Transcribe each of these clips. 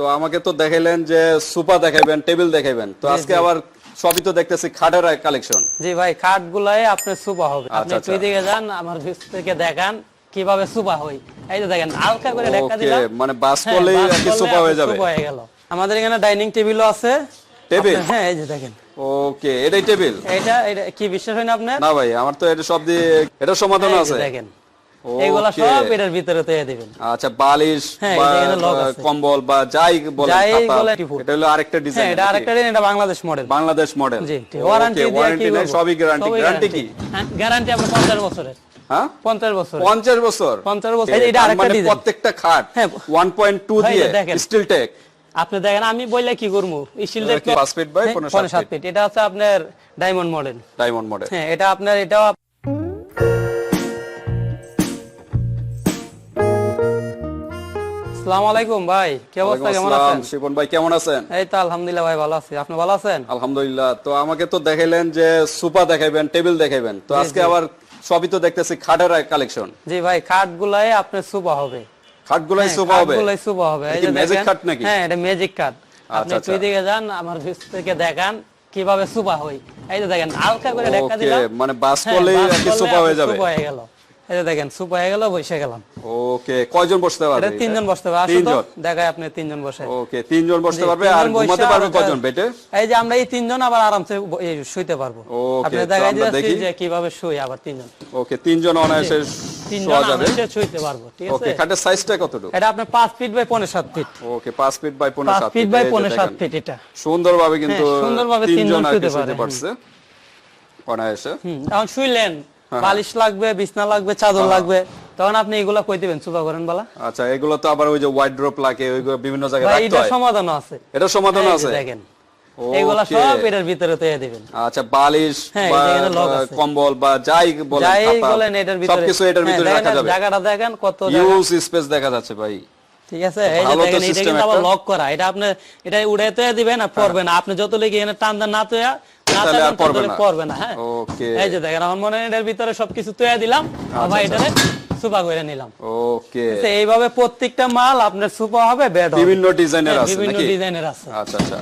তো আমাকে তো দেখাইলেন যে সোফা দেখাইবেন টেবিল দেখাইবেন। তো আজকে আবার সবই তো দেখতেছি খাটের কালেকশন জি ভাই খাট গুলাই আপনার সুপা হবে। আপনি আচ্ছা, তুই দিকে যান আমার ভিত থেকে দেখান কীভাবে সুপা হই এই যে দেখেন হালকা করে ওকে দিলাম। মানে বাস হ্যাঁ, করলেই কি সোফা হয়ে যাবে। সোফা হয়ে গেল। আমাদের এখানে ডাইনিং টেবিলও আছে। টেবিল? হ্যাঁ এই যে দেখেন। ওকে এটাই টেবিল? এটা এটা কি বিশ্বাস হয় না আপনার? না ভাই আমার তো এটা সব দিয়ে এটা সমাধান আছে। দেখেন। এগুলা ওকে। সব এটার ভিতরে তৈরি দিবেন। আচ্ছা বালিশ হ্যাঁ, বা এই যে এখানে lock আছে। কম্বল বা যাই বলেন যাই খাতা, বলেন, টিপুর। এটা হলো আরেকটা হ্যাঁ ডিজাইন এটা আরেকটা দিন, এটা বাংলাদেশ মডেল বাংলাদেশ মডেল জি ওয়ারেন্টি দিয়ে ওয়ারেন্টি নাই সবই গ্যারান্টি গ্যারান্টি কি? গ্যারান্টি আপনার 50 বছরের। হ্যাঁ? 50 বছর 50 বছর? 50 বছর। Okay, এই যে এটা আরেকটা ডিজাইন। প্রত্যেকটা খাট হ্যাঁ। 1.2 দিয়ে স্টিল টেক আপনি দেখেন আমি বললে কি করব? স্টিল এটা? ফিট এটা হচ্ছে আপনার ডায়মন্ড মডেল ডায়মন্ড মডেল হ্যাঁ এটা আপনার এটাও আসসালামু আলাইকুম ভাই কি অবস্থা? কেমন আছেন? শিপন ভাই কেমন আছেন? এই তো আলহামদুলিল্লাহ ভাই ভালো আছি। আপনি ভালো আছেন? আলহামদুলিল্লাহ তো আমাকে তো দেখাইলেন যে সোফা দেখাইবেন টেবিল দেখাইবেন। তো আজকে আবার সবই তো দেখতেছি খাটের কালেকশন জি ভাই খাট গুলাই আপনার সুপা হবে। খাটগুলাই হ্যাঁ, সোফা হবে? খাটগুলাই সুপা হবে। এই কি যে magic দেখেন খাট নাকি? হ্যাঁ এটা ম্যাজিক কাট আপনি তুই দিকে যান আমার ভিত থেকে দেখান কীভাবে হই এই যে দেখেন হালকা করে ধাক্কা দিলাম। মানে বাস হ্যাঁ, করলেই সোফা হয়ে যাবে। সোফা হয়ে গেল। এই যে দেখেন সুপা হয়ে গেল বসে গেলাম। ওকে কয়জন বসতে পারবে এটা তিনজন বসতে পারবে তো আপনি তিনজন বসে। ওকে তিনজন বসতে পারবে আর ঘুমাতে পারবে কয়জন এই যে আমরা এই তিনজন আবার আরামসে শুইতে পারব। আপনি দেখাই আমরা যে কীভাবে শুই আবার তিনজন। ওকে তিনজন অনায়াসে তিনজন শোয়া যাবে। শুইতে পারব ঠিক আছে? ওকে খাটের সাইজটা কতটুকু? এটা feet by feet okay feet by পনেরো পাঁচ সাত ফিট বাই ফিট এটা। সুন্দরভাবে কিন্তু হ্যাঁ, সুন্দরভাবে তিনজন তিনজন আর কি শুতে শুতে পারে, পারছে। অনায়াসে। হুম, এখন শুইলেন। বালিশ লাগবে বিছনা লাগবে চাদর লাগবে। তখন আপনি এগুলা কই দিবেন সুপা করেন বলা। আচ্ছা এগুলো তো আবার ওই যে ওয়াইড ড্রপ লাগে ওইগুলো বিভিন্ন জায়গায় রাখতে এটা হয়। সমাধানও আছে। এটা সমাধান আছে? দেখেন এগুলা সব এটার ভিতরে তৈরি দিবেন। আচ্ছা বালিশ হ্যাঁ, বা। কম্বল বা যাই বলেন যাই বলেন এটার ভিতরে। সবকিছু এটার হ্যাঁ, ভিতরে রাখা যাবে। জায়গাটা দেখেন কত ইউজ স্পেস দেখা যাচ্ছে ভাই। ঠিক আছে এই যে দেখেন এটা কিন্তু আবার। লক করা। এটা আপনি এটা উড়াইতে দিবেন আর পড়বে না। আপনি যত লেগে এখানে টান না তো তাহলে আর পড়বে না। পড়বে না হ্যাঁ। ওকে। এই যে দেখেন আমার মনে হয় এটার ভিতরে সবকিছু তৈরি দিলাম আচ্ছা, ভাই এটারে সুপা করে নিলাম। ওকে। তো এইভাবে প্রত্যেকটা মাল আপনার সুপা হবে বেড হবে। বিভিন্ন ডিজাইনের হ্যাঁ, আছে বিভিন্ন ডিজাইনের আছে। আচ্ছা আচ্ছা।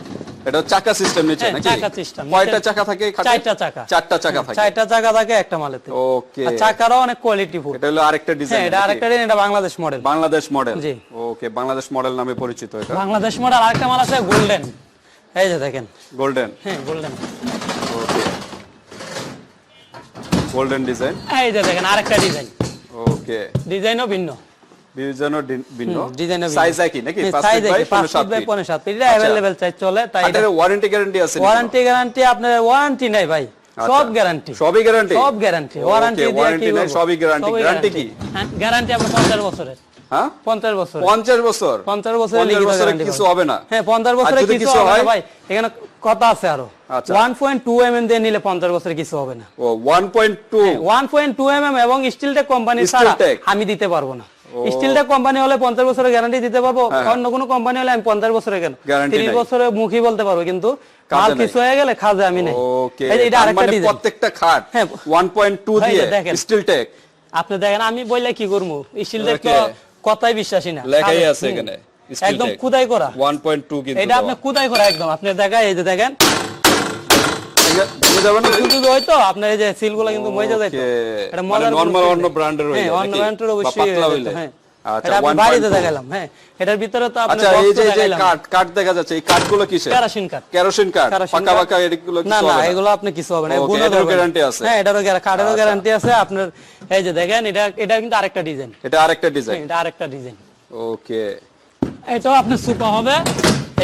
এটা চাকা সিস্টেম নিচে হ্যাঁ, নাকি? চাকা system। কয়টা চাকা থাকে চারটা চাকা। চারটা চাকা থাকে। চারটা চাকা থাকে একটা মালেতে। ওকে। চাকারও অনেক কোয়ালিটি ফুল। এটা হলো আরেকটা হ্যাঁ ডিজাইন এটা আরেকটা দিন, এটা বাংলাদেশ মডেল বাংলাদেশ মডেল জি। ওকে বাংলাদেশ মডেল নামে পরিচিত এটা। বাংলাদেশ মডেল আরেকটা মাল আছে গোল্ডেন এই যে দেখেন। গোল্ডেন হ্যাঁ গোল্ডেন ওকে গোল্ডেন ডিজাইন এই যে দেখেন আরেকটা ডিজাইন ওকে ডিজাইনও ভিন্ন। বিভিন্ন ভিন্ন? ডিজাইনও সাইজ একই নাকি? 5 size ফিট বাই একই, পাঁচ 15 feet by ফিট পনেরো সাত feet। এটা available size চলে, তাই এটার ওয়ারেন্টি গ্যারান্টি আছে ওয়ারেন্টি গ্যারান্টি আপনার ওয়ারেন্টি নাই ভাই। সব গ্যারান্টি আচ্ছা। সবই গ্যারান্টি সব গ্যারান্টি ওয়ারেন্টি দিয়ে কি নাই, সবই। সবই কি? গ্যারান্টি আপনার পঞ্চাশ বছরের। হ্যাঁ? পঞ্চাশ বছর। 50 বছর? পঞ্চাশ বছরের 50 লিখিত বছরে কিছু হবে না। হ্যাঁ পঞ্চাশ আর বছরে কিছু কিছু হয়? ভাই। এখানে কথা আছে আরও। আচ্ছা। দিয়ে নিলে পঞ্চাশ বছরে কিছু হবে না। ও 1.2 one point two M M এবং স্টিলটেক কোম্পানি ছাড়া আমি দিতে পারব না। স্টিলটেক কোম্পানি হলে পঞ্চাশ বছরের গ্যারান্টি দিতে পারব। হ্যাঁ, অন্য কোনো কোম্পানি হলে আমি পঞ্চাশ বছরের কেন? Guarantee তিরিশ নাই। বছরের মুখী বলতে পারব কিন্তু মাল কিছু হয়ে গেলে খাজে আমি নেই। ওকে এটা আরেকটা মানে ডিজাইন প্রত্যেকটা খাট হ্যাঁ। 1.2 ভাই, দিয়ে দেখেন। স্টিল টেক আপনি দেখেন আমি বললে কি করব? স্টিলটেক. কথাই বিশ্বাসী না। লেখাই আছে এখানে একদম কুদাই করা। 1.2 কিন্তু এটা আপনি কুদাই করা একদম। আপনি দেখেন এই যে দেখেন। হয়তো। আপনার এই যে সিলগুলো কিন্তু মজা যায়. এটা মানে normal কোনো অন্য ব্র্যান্ডের। হয়ে হ্যাঁ, যায় অন্য নাকি? brand এর বা অবশ্যই হ্যাঁ। আচ্ছা, এটা আপনি 1.2 বাড়িতে দেখালাম হ্যাঁ। এটার ভিতরে তো আপনি আচ্ছা এই যে যে কাঠ কাঠ দেখা যাচ্ছে এই কাঠগুলো কিসের? কেরাসিন কাঠ কেরোসিন কাঠ পাকা পাকা এগুলো না না এগুলো আপনি কিছু হবে না। Okay, গুণও এটারও ধরবে না। guarantee আছে? হ্যাঁ এটারও আচ্ছা। গ্যারান্টি আছে। আপনার এই যে দেখেন এটা এটা কিন্তু আরেকটা ডিজাইন এটা আরেকটা ডিজাইন এটা আরেকটা ডিজাইন ওকে এটাও সুপা হবে।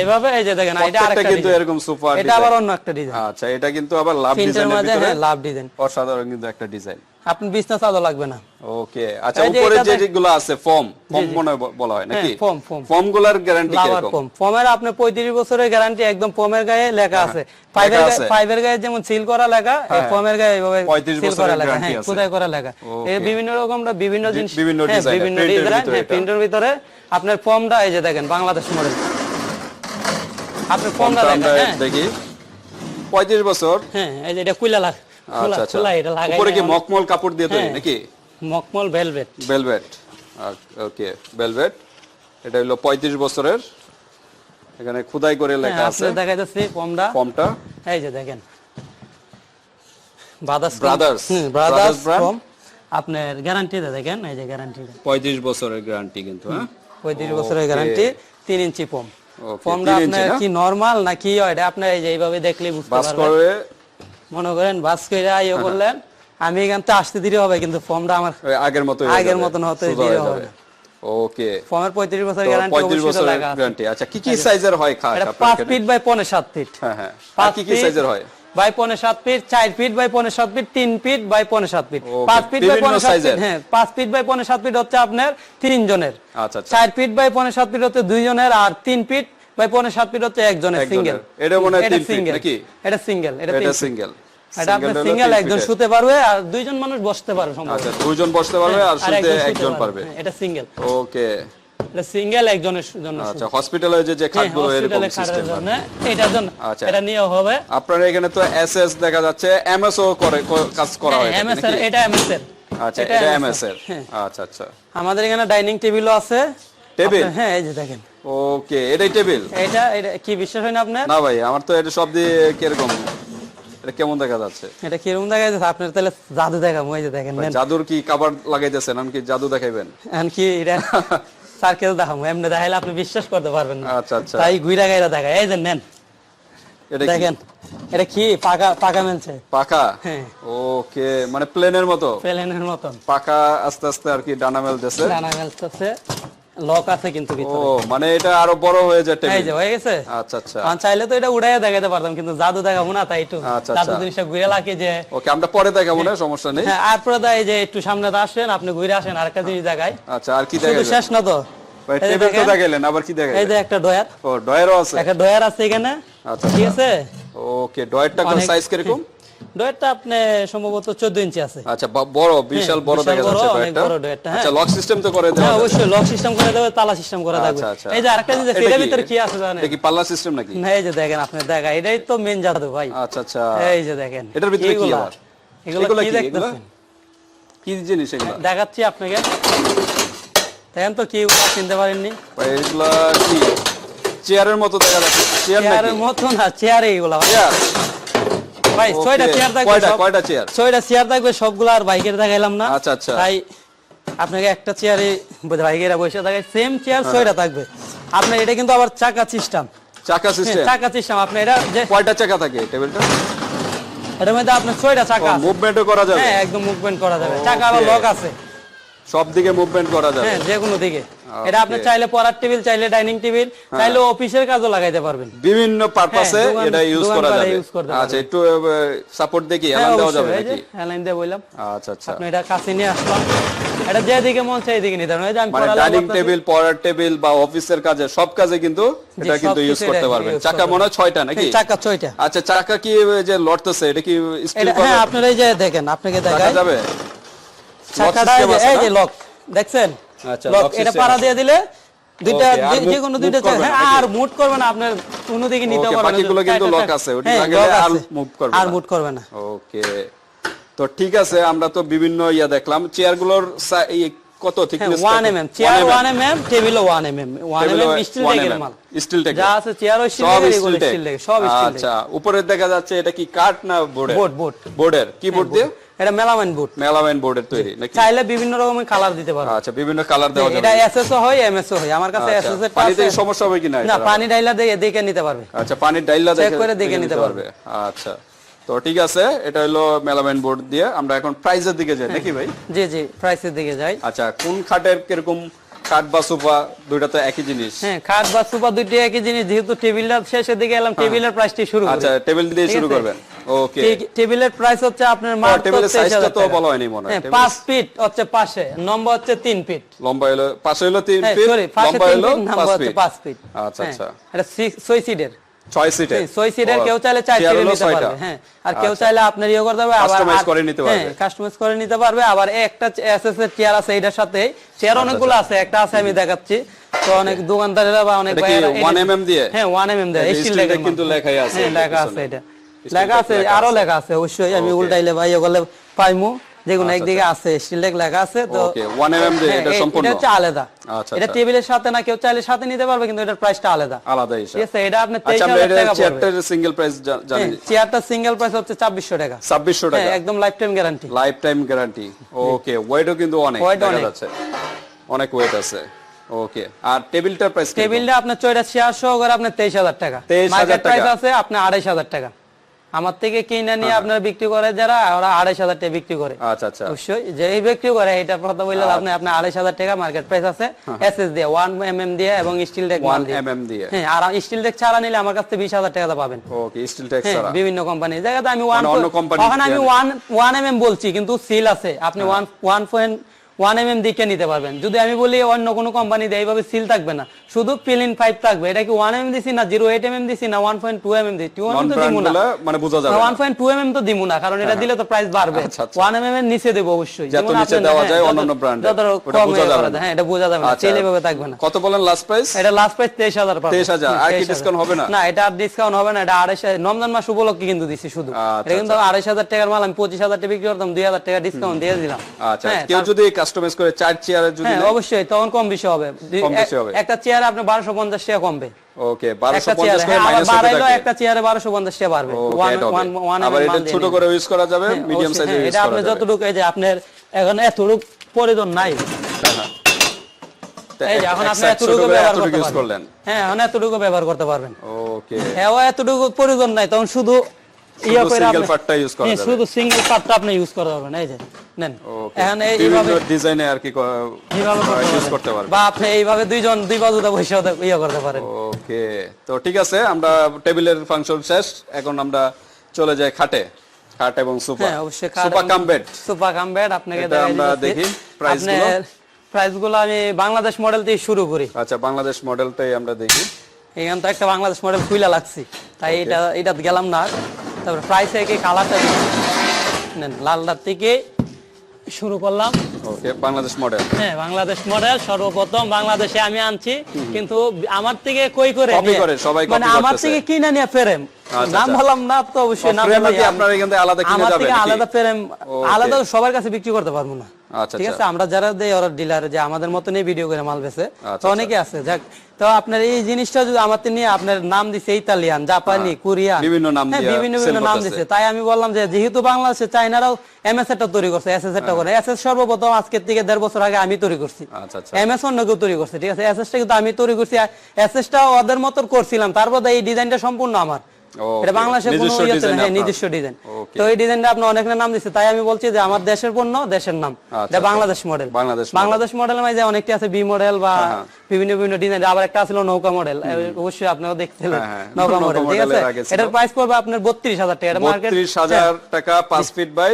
এইভাবে এই যে দেখেন এটা আরেকটা কিন্তু এরকম সুপার এটা আবার অন্য একটা ডিজাইন আচ্ছা এটা কিন্তু আবার লাভ হ্যাঁ লাভ ডিজাইন অসাধারণ কিন্তু একটা ডিজাইন আপনি বিজনেস চাদর লাগবে না। ওকে আচ্ছা এই যে যেগুলো আছে ফর্ম ফর্ম মনে বলা হয় নাকি? হ্যাঁ, foam। ফর্মগুলার গ্যারান্টি ফোমের আপনি পঁয়ত্রিশ বছরের গ্যারান্টি একদম ফোমের গায়ে লেখা আছে। ফাইভের হ্যাঁ, লেখা গায়ে যেমন সিল করা লেখা এই হ্যাঁ। গায়ে এইভাবে 35 বছরের হ্যাঁ আছে। খোদাই করা লেখা? এই বিভিন্ন রকমটা বিভিন্ন জিনিস বিভিন্ন হ্যাঁ, এর, বিভিন্ন ডিজাইন। হ্যাঁ। প্রিন্টের ভিতরে আপনার ফর্মটা এই যে দেখেন বাংলাদেশ মডেল আপনি ফর্মটা দেখেন হ্যাঁ। দেখি। 35 বছর। হ্যাঁ এই যে এটা কুইলা লাগ খোলা আচ্ছা আচ্ছা। এটা লাগাই উপরে কি। মকমল কাপড় দিয়ে তৈরি হ্যাঁ। নাকি? মকমল ভেলভেট ভেলভেট ওকে ভেলভেট এটা হলো 35 বছরের। এখানে খুদাই করে লেখা হ্যাঁ, আছে। আপনার দেখা যাচ্ছে ফর্মটা। ফর্মটা। এই যে দেখেন। Brothers brothers brand? ফর্ম আপনার গ্যারান্টিটা দেখেন এই যে গ্যারান্টিটা পঁয়ত্রিশ বছরের গ্যারান্টি কিন্তু হ্যাঁ? পঁয়ত্রিশ বছরের গ্যারান্টি তিন ইঞ্চি তিন ইঞ্চি আপনার কি নর্মাল না কি হয়? এটা আপনার এই যে এইভাবে দেখলে বুঝতে পারবেন। মনে করেন বাস করে ইয়ে করলেন আমি এখান থেকে আসতে দেরি হবে কিন্তু ফর্মটা আমার আগের মতো আগের মতন হতে দেরি হবে। ওকে। ফর্মের পঁয়ত্রিশ বছর গ্যারান্টি পঁয়ত্রিশ বছরের গ্যারান্টি আচ্ছা কি কি সাইজের হয় খাট এটা আপনার পাঁচ ফিট বাই পনেরো সাত ফিট হ্যাঁ হ্যাঁ। কি কি সাইজের হয়? বাই পনেরো সাত ফিট চার ফিট বাই পনেরো সাত ফিট তিন ফিট বাই পনেরো সাত ফিট পাঁচ ফিট বাই পনেরো সাত। ফিট হ্যাঁ পাঁচ ফিট বাই পনেরো সাত ফিট হচ্ছে আপনার তিন জনের আচ্ছা আচ্ছা। চার ফিট বাই পনেরো সাত ফিট হচ্ছে দুই জনের আর তিন ফিট পনেরো সাত ফিট হচ্ছে একজনের। সিঙ্গেল এটা মনে হয় সিঙ্গেল নাকি? এটা সিঙ্গেল এটা। সিঙ্গেল এটা সিঙ্গেল একজন শুতে পারবে আর দুইজন মানুষ বসতে পারবে আচ্ছা দুইজন বসতে পারবে আর আর শুতে একজন পারবে। হ্যাঁ, এটা সিঙ্গেল ওকে। এটা সিঙ্গেল একজনের জন্য আচ্ছা হসপিটালে যে যে খাটগুলো এরকম সিস্টেম এটার জন্য আচ্ছা। এটা নিয়ে হবে। আপনার এখানে তো এসএস দেখা যাচ্ছে এমএসও করে কাজ করা হয় এমএস? এটা এমএস এর আচ্ছা এটা এটা এমএস এর হ্যাঁ। আচ্ছা আচ্ছা। আমাদের এখানে ডাইনিং টেবিলও আছে। টেবিল? হ্যাঁ এই যে দেখেন। ওকে এটাই টেবিল এটা এটা কি বিশ্বাস হয় না আপনার? না ভাই আমার তো এটা সব দিয়ে কীরকম? এটা কেমন দেখা যাচ্ছে? এটা কীরকম দেখা যাচ্ছে? আপনার তাহলে জাদু দেখাবো এই যে দেখেন। জাদুর কি কাবার লাগাইতেছেন? আমি কি জাদু দেখাইবেন? এখন কি এটা সার্কেল দেখাবো এমনি দেখাইলে আপনি বিশ্বাস করতে পারবেন না। আচ্ছা আচ্ছা। তাই গুইরা গাইরা দেখায়। এই যে নেন। এটা দেখেন এটা কি? পাকা পাকা মেলছে। পাকা? হ্যাঁ। ওকে মানে প্লেনের মতো? প্লেনের মতো পাকা আস্তে আস্তে আর কি ডানা মেলতেছে? ডানা মেলতেছে। লক আছে কিন্তু ও মানে এটা আরও বড় হয়ে যায় এই যে হয়ে গেছে? আচ্ছা আচ্ছা। আমি চাইলে তো এটা উড়াইয়া দেখাতে পারতাম কিন্তু জাদু দেখাবো না তাই একটু আচ্ছা, জাদু আচ্ছা। জিনিসটা ঘুরে লাগে যে ওকে আমরা পরে দেখাবো না সমস্যা নেই। হ্যাঁ আর পরে দেয় যে একটু সামনে আসেন আপনি ঘুরে আসেন আরেকটা জিনিস দেখায় আচ্ছা আর কি শুধু শেষ না তো। টেবিল তো দেখাইলেন আবার কি এই যে একটা ডয়ার ও ডয়ারও আছে। একটা ডয়ার আছে এখানে। আচ্ছা ঠিক আছে? ওকে ডয়ারটা কোন সাইজ কীরকম? ডয়ারটা আপনি সম্ভবত চোদ্দ ইঞ্চি আছে। আচ্ছা বড় বিশাল বড় দেখা যাচ্ছে বড় ডয়ারটা, হ্যাঁ। আচ্ছা লক সিস্টেম তো করে দেওয়া হ্যাঁ অবশ্যই লক সিস্টেম করে দেবে তালা সিস্টেম করে দেবে আচ্ছা আচ্ছা। এই যে আরেকটা জিনিস এটা এটার কি? আছে জানেন? এটা কি পাল্লা সিস্টেম নাকি? না এই যে দেখেন আপনি দেখা এটাই তো মেন জাদু ভাই। আচ্ছা আচ্ছা। এই যে দেখেন এটার ভিতরে কি আবার? এগুলো কি? দেখতেছেন? কি জিনিস এগুলা? দেখাচ্ছি আপনাকে। দেখেন তো কি চিনতে পারেননি? ভাই এগুলা কি? চেয়ারের মতো দেখা যাচ্ছে। চেয়ার নাকি? চেয়ারের মতো না চেয়ারে এগুলা। চেয়ার ভাই ছয়টা চেয়ার থাকবে কয়টা কয়টা চেয়ার ছয়টা চেয়ার থাকবে সবগুলো আর বাইকের দেখাইলাম না। আচ্ছা, আচ্ছা। তাই আপনাকে একটা চেয়ারে বাইকেরা বসে থাকে। সেম চেয়ার হ্যাঁ। ছয়টা থাকবে। আপনার এটা কিন্তু আবার চাকা সিস্টেম চাকা সিস্টেম চাকা সিস্টেম আপনি এটা যে কয়টা চাকা থাকে টেবিলটা এটার মধ্যে আপনার ছয়টা চাকা। মুভমেন্টও করা যাবে? হ্যাঁ একদম মুভমেন্ট করা যাবে। চাকা আবার. লক আছে। সব দিকে মুভমেন্ট করা যাবে। হ্যাঁ যে কোনো দিকে। এটা আপনি হ্যাঁ। চাইলে পড়ার টেবিল চাইলে ডাইনিং টেবিল চাইলে অফিসের কাজও লাগাইতে পারবেন। বিভিন্ন পারপাসে হ্যাঁ, এটা ইউজ করা যাবে। আচ্ছা একটু সাপোর্ট দেখি হ্যাঁ, দেওয়া যাবে নাকি? হেলাইন দিয়ে বললাম। আচ্ছা আচ্ছা। আপনি এটা কাছে নিয়ে আসলাম। এটা যেদিকে মন চাই দিকে নিতে পারবেন। মানে ডাইনিং টেবিল পড়ার টেবিল বা অফিসের কাজে সব কাজে কিন্তু এটা কিন্তু ইউজ করতে পারবেন। চাকা মনে হয় ছয়টা নাকি? হ্যাঁ, চাকা ছয়টা। আচ্ছা চাকা কি যে লড়তেছে এটা কি স্টিল হ্যাঁ আপনারা এই যে দেখেন আপনাকে দেখাই। যাবে? চাকাটা এই যে- লক দেখছেন? লক এটা পাড়া দিয়ে দিলে দুইটা যে- যে কোনো দুইটা করবে না হ্যাঁ, আর মুট করবে না আপনার কোনো দিকে নিতে Okay, না। বাকিগুলো কিন্তু চারটা- আছে, ওটি হ্যাঁ, আর আছে। move করবে আর মুট করবে না। ওকে তো ঠিক আছে আমরা তো বিভিন্ন ইয়া দেখলাম। চেয়ারগুলোর কত হ্যাঁ thickness one M M chair one M M টেবিলও one M M one M M steel টেকের মাল। স্টিল টেক যা আছে চেয়ার ও স্টিল টেকের স্টিল টেক সব স্টিল আচ্ছা উপরে দেখা যাচ্ছে এটা কি কাঠ না বোর্ডের? Board board. বোর্ডের। কি বোর্ড দিয়ে? এটা মেলামাইন বোর্ড। মেলামাইন বোর্ডের তৈরি নাকি? চাইলে বিভিন্ন রকমের কালার দিতে পারবে আচ্ছা বিভিন্ন কালার দেওয়া যাবে। এটা এসএসও হয় এমএসও হয়। আমার কাছে আচ্ছা, এসএস এর পানিতে সমস্যা হবে কিনা না এটার? পানি ডাইলা দিয়ে দেখে নিতে পারবে। আচ্ছা পানির ডাইলা দেখে করে দেখে নিতে পারবে। আচ্ছা। তো ঠিক আছে এটা হলো মেলামাইন বোর্ড দিয়ে আমরা এখন প্রাইজের দিকে যাই নাকি ভাই? জি জি প্রাইসের দিকে যাই। আচ্ছা কোন খাটের কীরকম কাঠ বা সোফা দুইটা তো একই জিনিস? হ্যাঁ খাট বা সুপার দুইটি একই জিনিস যেহেতু টেবিলটা শেষের দিকে এলাম টেবিলের প্রাইসটি শুরু আচ্ছা টেবিল দিয়ে শুরু করবেন। ওকে টেবিলের প্রাইস হচ্ছে আপনার মাত্র টেবিলের সাইজটা তো বলা হয়নি মনে হয়। হ্যাঁ, টেবিলের- পাঁচ ফিট হচ্ছে পাশে নম্বর হচ্ছে তিন ফিট লম্বা হলো পাশে হলো তিন হ্যাঁ ফিট সরি পাশে লম্বা তিন হলো ফিট নম্বর পাঁচ হচ্ছে ফিট ফিট আচ্ছা হ্যাঁ, আচ্ছা। এটা six- ছয় সিটের ছয় সিটের ছয় সিটের কেউ চাইলে চার চেয়ার নিতে পারবে হ্যাঁ। আর কেউ আচ্ছা। চাইলে আপনার ইয়ে করতে পারবে আবার Customize করে নিতে পারবে। হ্যাঁ কাস্টমাইজ করে নিতে পারবে আবার একটা এসএস এর চেয়ার আছে এটার সাথে। চেয়ার অনেকগুলো আছে একটা আছে আমি দেখাচ্ছি। তো অনেক দোকানদারেরা বা অনেক ভাইয়েরা 1 mm দিয়ে? হ্যাঁ 1 mm দিয়ে স্টিল লেখা কিন্তু লেখাই আছে হ্যাঁ লেখা আছে এটা। লেখা আছে আরও লেখা আছে অবশ্যই। আমি উল্টাইলে ভাই ওগুলো পাইমু। যেগুলো একদিকে আছে স্টিল ডেক লেখা আছে তো ওকে 1 এমএম হ্যাঁ, এটা সম্পূর্ণ? এটা আলাদা। আচ্ছা, এটা আচ্ছা। টেবিলের সাথে না কেউ চাইলে সাথে নিতে পারবে কিন্তু এটার প্রাইসটা আলাদা। আলাদা ঠিক আছে এটা আপনি আচ্ছা টাকা পড়বে। সিঙ্গেল প্রাইস চেয়ারটা সিঙ্গেল প্রাইস হচ্ছে ছাব্বিশশো টাকা। 2600 টাকা। হ্যাঁ একদম lifetime guarantee lifetime guarantee okay ওয়েটও কিন্তু অনেক। দেখা অনেক। যাচ্ছে। অনেক ওয়েট আছে। ওকে আর টেবিলটার প্রাইস টেবিলটা আপনার চয়টা চেয়ার সহ করে আপনার তেইশ হাজার টাকা। 23,000 মার্কেট টাকা। প্রাইস আছে আপনার আড়াইশ হাজার টাকা। আমার থেকে কিনে নিয়ে আপনারা বিক্রি করে যারা ওরা আড়াইশ হাজার টাকা বিক্রি করে। আচ্ছা আচ্ছা। অবশ্যই যে বিক্রি করে এটা কথা বললে আপনি আপনার আড়াইশ হাজার টাকা মার্কেট প্রাইস আছে এসএস দিয়ে ওয়ান এম এম দিয়ে এবং স্টিল ডেক 1 এমএম দিয়ে। হ্যাঁ আর স্টিল ডেক ছাড়া নিলে আমার কাছ বিশ হাজার টাকা পাবেন। ওকে স্টিল ট্যাক্স হ্যাঁ, ছাড়া। বিভিন্ন কোম্পানি জায়গাতে আমি ওয়ান ওখানে আমি ওয়ান ওয়ান এম এম বলছি কিন্তু সিল আছে। আপনি one one point one M M দিকে নিতে পারবেন। যদি আমি বলি অন্য কোনো কোম্পানি দেয় এইভাবে সিল থাকবে না শুধু পিলিন ফাইভ থাকবে। এটা কি ওয়ান এম দিছি না জিরো এইট এম এম দিছি না one point two M M M non তো ব্র্যান্ড দিমু না। মানে বোঝা যাবে one point two M M তো দিমু না কারণ এটা দিলে তো প্রাইস বাড়বে। আচ্ছা, আচ্ছা। ওয়ান এম এম এর নিচে দেবো অবশ্যই। যত নিচে দেওয়া হ্যাঁ, যায় অন্যান্য ওটা বোঝা যাবে হ্যাঁ এটা বোঝা যাবে না। আচ্ছা। সেল এভাবে থাকবে না। কত বলেন লাস্ট প্রাইস এটা লাস্ট প্রাইস তেইশ হাজার 23,000 আর কি discount হবে না? না এটা আর ডিসকাউন্ট হবে না এটা রমজান মাস উপলক্ষে কিন্তু দিছি শুধু। আচ্ছা, এটা কিন্তু আড়াইশ হাজার টাকার মাল আমি পঁচিশ হাজার টাকা বিক্রি করতাম দুই হাজার টাকা ডিসকাউন্ট দিয়ে দিলাম। আচ্ছা হ্যাঁ, কেউ যদি কাস্টমাইজ করে চার চেয়ারে যদি হ্যাঁ অবশ্যই তখন কম বেশি হবে। কম বেশি হবে। একটা চেয়ারে আপনি বারোশো পঞ্চাশ টাকা কমবে। ওকে 1250 করে হ্যাঁ, মাইনাস বাড়াইলেও একটা চেয়ারে বারোশো পঞ্চাশ টাকা বাড়বে। আবার এটা ছোট করে ইউজ করা যাবে হ্যাঁ, মিডিয়াম সাইজে হ্যাঁ, ইউজ এটা আপনি যতটুকু এই যে আপনার এখন এতটুকু প্রয়োজন নাই। এই যে এখন আপনি এতটুকু ব্যবহার করতে পারবেন। হ্যাঁ এখন এতটুকু ব্যবহার করতে পারবেন। ওকে। হ্যাঁ এতটুকু প্রয়োজন নাই তখন শুধু ইয়া শুধু করে single আপনি- part করা হ্যাঁ, যাবে। শুধু সিঙ্গেল পার্টটা আপনি ইউজ করতে পারবেন এই যে নেন। এখন এইভাবে ডিজাইনে আর কি এইভাবে করতে পারবেন। বা আপনি এইভাবে দুইজন দুই বাজুতে বসে ইয়ে করতে পারেন। ওকে তো ঠিক আছে আমরা টেবিলের ফাংশন শেষ। এখন আমরা চলে যাই খাটে। খাট এবং সোফা হ্যাঁ অবশ্যই sofa cum bed super cum bed আপনাকে আমরা দেখি, গুলো। প্রাইসগুলো। আমি বাংলাদেশ মডেল থেকে শুরু করি। আচ্ছা বাংলাদেশ মডেলটাই আমরা দেখি। এখান তো একটা বাংলাদেশ মডেল খুইলা লাগছি। তাই এটা এটা গেলাম না। তারপরে প্রাইস থেকে কালারটা লালটার থেকে শুরু করলাম। ওকে বাংলাদেশ মডেল হ্যাঁ বাংলাদেশ মডেল সর্বপ্রথম বাংলাদেশে আমি আনছি কিন্তু আমার থেকে কই করে কপি করে, সবাই মানে আমার থেকে কিনে নিয়ে ফেরেম। আচ্ছা, নাম আচ্ছা। বললাম না তো অবশ্যই নাম আপনার এখান থেকে আলাদা কিনে আমার থেকে আলাদা ফেরেম আলাদা সবার কাছে বিক্রি করতে পারব না। ঠিক আচ্ছা। আছে আমরা যারা দেই ওরা ডিলার যে আমাদের মতো নিয়ে ভিডিও করে মাল বেছে আচ্ছা, তো অনেকে আছে যাক। তো আপনার এই জিনিসটা যদি থেকে নিয়ে আপনার নাম দিছে ইতালিয়ান জাপানি কোরিয়ান। বিভিন্ন নাম হ্যাঁ, দিয়া বিভিন্ন বিভিন্ন নাম দিছে। তাই আমি বললাম যে যেহেতু বাংলাদেশে চাইনারাও এমএস একটা তৈরি করছে এসএস একটা করে। এসএস সর্বপ্রথম আজকের থেকে দেড় বছর আগে আমি তৈরি করছি। আচ্ছা আচ্ছা। এমএস অন্য কেউ তৈরি করছে ঠিক আছে? এসএস টা কিন্তু আমি তৈরি করছি। এসএস টা ওদের মতো করছিলাম তারপর এই ডিজাইনটা সম্পূর্ণ আমার. এটা বাংলাদেশের কোনো ইয়ে design না, হ্যাঁ, নিজস্ব ডিজাইন তো এই ডিজাইনটা আপনি অনেক নাম দিচ্ছে তাই আমি বলছি যে আমার দেশের পণ্য দেশের নাম। আচ্ছা, এটা বাংলাদেশ মডেল বাংলাদেশ মডেল মাঝে অনেকটি আছে বি মডেল বা হ্যাঁ। বিভিন্ন বিভিন্ন ডিজাইন আবার একটা ছিল নৌকা মডেল অবশ্যই আপনারা দেখছিলেন হ্যাঁ, হ্যাঁ। নৌকা মডেল ঠিক আছে। এটার প্রাইস পড়বে আপনার বত্রিশ হাজার টাকা। এটা মার্কেট বত্রিশ হাজার টাকা পাঁচ ফিট বাই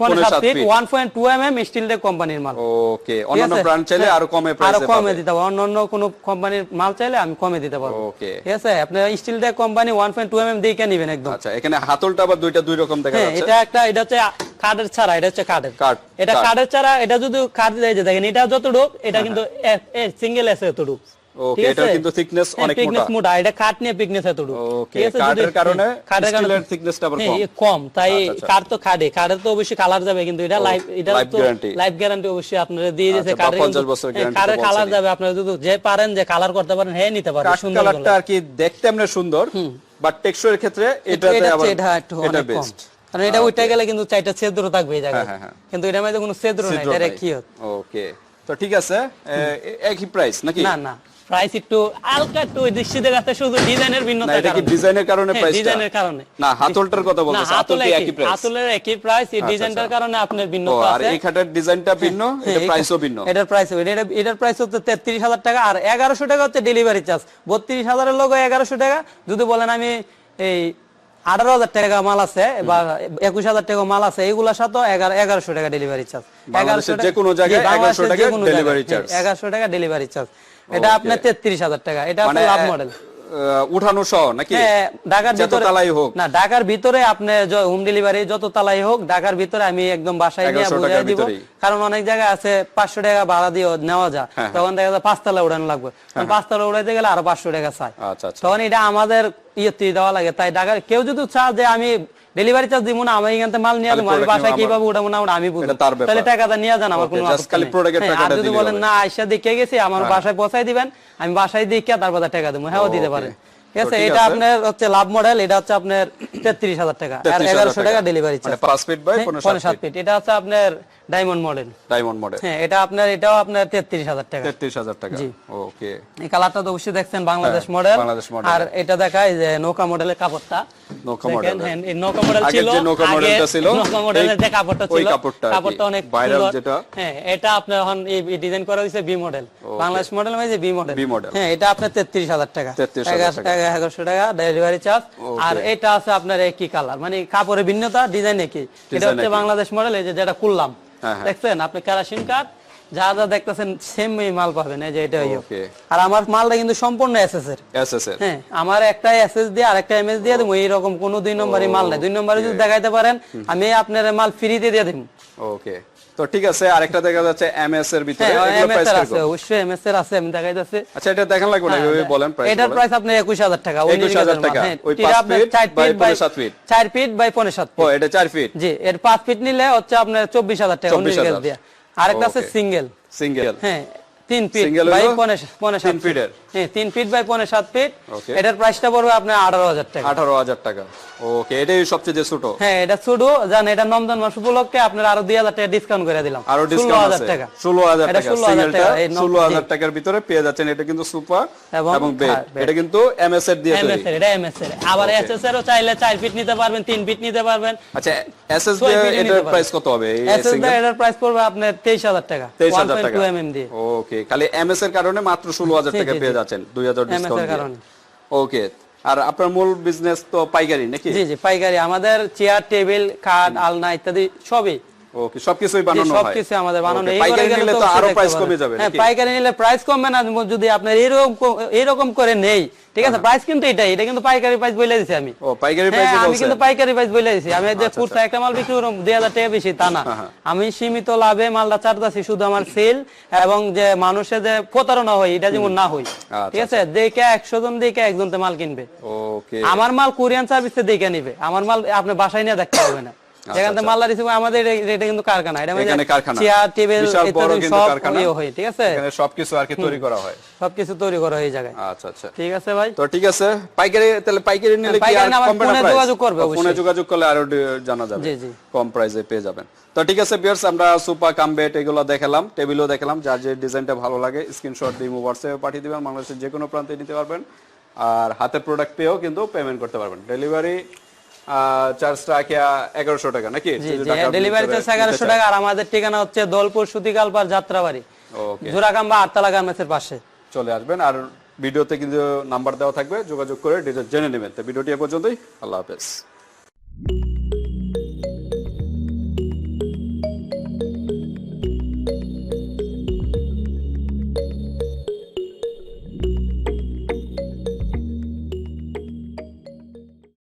পনেরো feet one point two M M steel day কোম্পানির মাল। ওকে অন্যান্য? ব্র্যান্ড চাইলে হ্যাঁ, আরও কমে আরও কমে দিতে পারব অন্য অন্য কোনো কোম্পানির মাল চাইলে আমি কমে দিতে পারব। ওকে ঠিক আছে? আপনার steel day company one point নিবেন একদম। আচ্ছা এখানে হাতলটা আবার দুইটা দুই রকম দেখা হ্যাঁ যাচ্ছে। এটা একটা এটা হচ্ছে কার্ডের ছাড়া এটা হচ্ছে কার্ডের কার্ড, এটা কার্ডের ছাড়া এটা যদি কার্ড এই যে দেখেন এটা যতটুক এটা কিন্তু সিঙ্গেল হ্যাঁ, অনেক মোটা। মোটা এটা নিয়ে কারণে কারণে আবার হ্যাঁ, কম। কম। তাই আচ্ছা, আচ্ছা। কাঠ তো খাড়ে কাঠের তো অবশ্যই কালার যাবে কিন্তু এটা লাইফ এটা তো লাইফ গ্যারান্টি অবশ্যই আপনারা দিয়ে দিয়েছে 50 বছর guarantee তো কালার যাবে আপনারা যদি যে পারেন যে কালার করতে পারেন হ্যাঁ নিতে পারেন সুন্দর কালারটা আর কি দেখতে এমনি সুন্দর। বাট টেক্সচারের ক্ষেত্রে এটাতে এটা আবার এটা একটু এটা বেস্ট কারণ এটা উঠে গেলে কিন্তু চাইটা ছেদ্র থাকবে এই জায়গায়। হ্যাঁ, হ্যাঁ। কিন্তু এটার মধ্যে কোনো ছেদ্র নাই ডাইরেক্ট কি ওকে তো ঠিক আছে একই প্রাইস নাকি? না না। প্রাইস একটু হালকা একটু দৃষ্টিতে শুধু ডিজাইনের না এটা কি ডিজাইনের কারণে হ্যাঁ, প্রাইসটা ডিজাইনের কারণে। না হাতলটার কথা হাতল একই প্রাইস হাতলের একই প্রাইস এই ডিজাইনটার কারণে আপনার ভিন্নতা আর এই খাটের ডিজাইনটা ভিন্ন হ্যাঁ, এটা প্রাইসও ভিন্ন? এটার প্রাইস এটা এটার প্রাইস হচ্ছে তেত্রিশ হাজার টাকা আর এগারোশো টাকা হচ্ছে ডেলিভারি চার্জ বত্রিশ হাজারের লোক এগারোশো টাকা যদি বলেন আমি এই আঠারো হাজার টাকা মাল আছে বা একুশ হাজার টাকা মাল আছে এইগুলোর সাথে এগারো এগারোশো টাকা ডেলিভারি চার্জ বাংলাদেশের যেকোনো জায়গায় 1100 টাকা delivery charge। এগারোশো টাকা ডেলিভারি চার্জ এটা আপনার তেত্রিশ হাজার টাকা। এটা মানে আপনার লাভ মডেল উঠানো সহ নাকি? হ্যাঁ, ঢাকার ভিতরে তালাই হোক। না ঢাকার ভিতরে আপনি হোম ডেলিভারি যত তালাই হোক ঢাকার ভিতরে আমি একদম বাসায় নিয়ে 1100 দিব। কারণ অনেক জায়গায় আছে পাঁচশো টাকা ভাড়া দিয়ে নেওয়া যায়। তখন দেখা যায় পাঁচতলা উড়ানো লাগবে। পাঁচতলা উড়াইতে গেলে আরও পাঁচশো টাকা চাই। আচ্ছা আচ্ছা। তখন এটা আমাদের ইয়েতে দেওয়া লাগে। তাই ঢাকা কেউ যদি চায় যে আমি ডেলিভারি চার্জ দিব না আমি এখান থেকে মাল নিয়ে যাব আমি বাসায় কীভাবে উঠাবো না আমি বুঝব। তাহলে টাকাটা নিয়ে যান আমার কোনো হ্যাঁ, আর যদি বলেন না আইসা দেখে গেছি আমার বাসায় পৌঁছাই দিবেন আমি বাসায় দেখে তারপর টাকা দেবো হ্যাঁ দিতে পারে। পারেন ঠিক আছে এটা আপনার হচ্ছে লাভ মডেল এটা হচ্ছে আপনার তেত্রিশ হাজার টাকা। আর 33,000 এগারোশো টাকা। ডেলিভারি মানে চার্জ পাঁচ ফিট বাই পনেরো পনেরো সাত ফিট এটা হচ্ছে আপনার ডায়মন্ড মডেল ডায়মন্ড মডেল হ্যাঁ এটা আপনার এটাও আপনার তেত্রিশ হাজার টাকা। তেত্রিশ হাজার টাকা। ওকে এই কালারটা তো অবশ্যই দেখছেন বাংলাদেশ হ্যাঁ, মডেল বাংলাদেশ model। আর এটা দেখায় যে নৌকা মডেলের কাপড়টা। নৌকা দেখেন, হ্যাঁ, এই নৌকা মডেল ছিল যে নৌকা মডেলটা ছিল, নৌকা মডেলের যে কাপড়টা ছিল কাপড়টা কাপড়টা অনেক সুন্দর। যেটা। হ্যাঁ এটা আপনার এখন এই ডিজাইন করা হয়েছে বি মডেল বাংলাদেশ মডেল মানে যে বি মডেল B model। হ্যাঁ এটা আপনার তেত্রিশ হাজার টাকা। 33,000 টাকা। এগারোশো টাকা ডেলিভারি চার্জ আর এটা আছে আপনার একই কালার মানে কাপড়ের ভিন্নতা ডিজাইন একই। এটা হচ্ছে বাংলাদেশ মডেল এই যে যেটা করলাম। দেখছেন? আপনি কেরাসিন কাঠ যা যা দেখতেছেন সেম মাল পাবেন। এই যে এটা Okay. আর আমার মালটা কিন্তু সম্পূর্ণ এসএস এর। এস এস এর। হ্যাঁ আমার একটা এসএস দিয়ে আরেকটা এমএস দিয়ে দেবো। এইরকম কোন দুই নম্বরই মাল নাই। দুই নম্বরে যদি দেখাইতে পারেন আমি আপনার মাল ফ্রিতে দিয়ে দেব। ওকে তো ঠিক আছে আরেকটা দেখা যাচ্ছে এমএস এর ভিতরে হ্যাঁ এগুলো প্রাইস আছে অবশ্যই এমএস এর আছে আমি দেখাইতেছি আচ্ছা এটা দেখান লাগবে না এভাবে বলেন প্রাইস এটার প্রাইস একুশ হাজার টাকা ওই 21,000 টাকা। হ্যাঁ, ওই টিরা পাঁচ আপনার ফিট চার বাই ফিট বাই পনেরো সাত ফিট। চার ফিট বাই পনেরো সাত ও এটা চার ফিট জি এর পাঁচ ফিট নিলে হচ্ছে আপনার চব্বিশ হাজার টাকা 24,000 উনিশ দিয়ে। আরেকটা আছে সিঙ্গেল সিঙ্গেল হ্যাঁ তিন ফিট Single বাই হলো পনেরো হ্যাঁ তিন ফিট বাই পনেরো সাত ফিট এটার প্রাইসটা পড়বে আপনার আঠারো হাজার টাকা। আঠারো হাজার টাকা। ওকে এটাই সবচেয়ে ছোট। হ্যাঁ এটা জান এটা নমদান মাস উপলক্ষে আপনার আরও দুই হাজার টাকা ডিসকাউন্ট করে দিলাম। আরও 16,000 ডিসকাউন্ট আছে। টাকা। ষোলো হাজার টাকা। সিঙ্গেলটা ষোলো হাজার টাকার ভিতরে পেয়ে যাচ্ছেন। এটা কিন্তু সুপার এবং বেড হ্যাঁ, এটা কিন্তু এমএস এর দিয়ে এর, এটা এর। আবার Okay. এসএস এরও চাইলে চার ফিট নিতে পারবেন তিন ফিট নিতে পারবেন। আচ্ছা এসএস ছয় দিয়ে এটার প্রাইস কত হবে? এই এসএস সিঙ্গেল এটার প্রাইস পড়বে আপনার তেইশ হাজার টাকা। তেইশ হাজার টাকা। 1.2 mm দিয়ে। ওকে খালি এমএস এর কারণে মাত্র ষোলো হাজার জি, টাকা পেয়ে। যাচ্ছেন দুই হাজার ডিসকাউন্ট। ওকে আর আপনার মূল বিজনেস তো পাইকারি নাকি? জি জি পাইকারি আমাদের চেয়ার টেবিল খাট আলনা ইত্যাদি সবই। ওকে সবকিছুই বানানো হয়। সবকিছু আমাদের বানানো এই পাইকারি নিলে তো আরও প্রাইস কমে যাবে হ্যাঁ পাইকারি নিলে প্রাইস কমবে না যদি আপনার এরকম এরকম করে নেই ঠিক আছে? প্রাইস কিন্তু এটাই এটা কিন্তু পাইকারি প্রাইস বলে দিছি আমি। ও পাইকারি হ্যাঁ, প্রাইসে আমি কিন্তু পাইকারি প্রাইস বলে দিছি। আমি যে আচ্ছা, একটা মাল বিক্রি করব দুই হাজার টাকা বেশি তা না। হ্যাঁ। আমি সীমিত লাভে মালটা চারতাছি শুধু আমার সেল এবং যে মানুষের যে প্রতারণা হয় এটা যেমন না হয় আচ্ছা, ঠিক আছে? দেখে একশো জন দেখে একজন তে মাল কিনবে। ওকে। আমার মাল কোরিয়ান সার্ভিসে দেখে নিবে। আমার মাল আপনি বাসায় নিয়ে দেখতে হবে না। যেখান থেকে মাল আমাদের এটা- কিন্তু কারখানা। এটা এখানে কারখানা। চেয়ার টেবিল বড় কিন্তু কারখানা। ইয়ে হয় ঠিক আছে? এখানে সবকিছু আর কি তৈরি করা হয়। সবকিছু তৈরি করা হয় এই জায়গায়। আচ্ছা আচ্ছা। ঠিক আছে ভাই? তো ঠিক আছে পাইকারি তাহলে পাইকারি নিলে কি আর price? যোগাযোগ করবে অবশ্যই। ফোনে যোগাযোগ করলে আরও জানা যাবে। জি, জি। কম প্রাইসে পেয়ে যাবেন। তো ঠিক আছে ভিউয়ার্স আমরা সুপার কাম বেড এগুলো দেখালাম টেবিলও দেখালাম। যার যে ডিজাইনটা ভালো লাগে স্ক্রিনশট দিয়ে হোয়াটসঅ্যাপে পাঠিয়ে দিবেন। বাংলাদেশের যে কোনো প্রান্তে নিতে পারবেন। আর হাতে প্রোডাক্ট পেয়েও কিন্তু পেমেন্ট করতে পারবেন। ডেলিভারি এগারোশো টাকা নাকি? ডেলিভারি চার্জ এগারোশো টাকা। আর আমাদের ঠিকানা হচ্ছে দলপুর সুতিকালপার যাত্রাবাড়ি। ওকে জোড়াকাম্বা আটতলা গার্মেন্টসের পাশে। চলে আসবেন আর ভিডিওতে কিন্তু নাম্বার দেওয়া থাকবে যোগাযোগ করে জেনে নেবেন। তো ভিডিওটি এ পর্যন্তই আল্লাহ হাফেজ।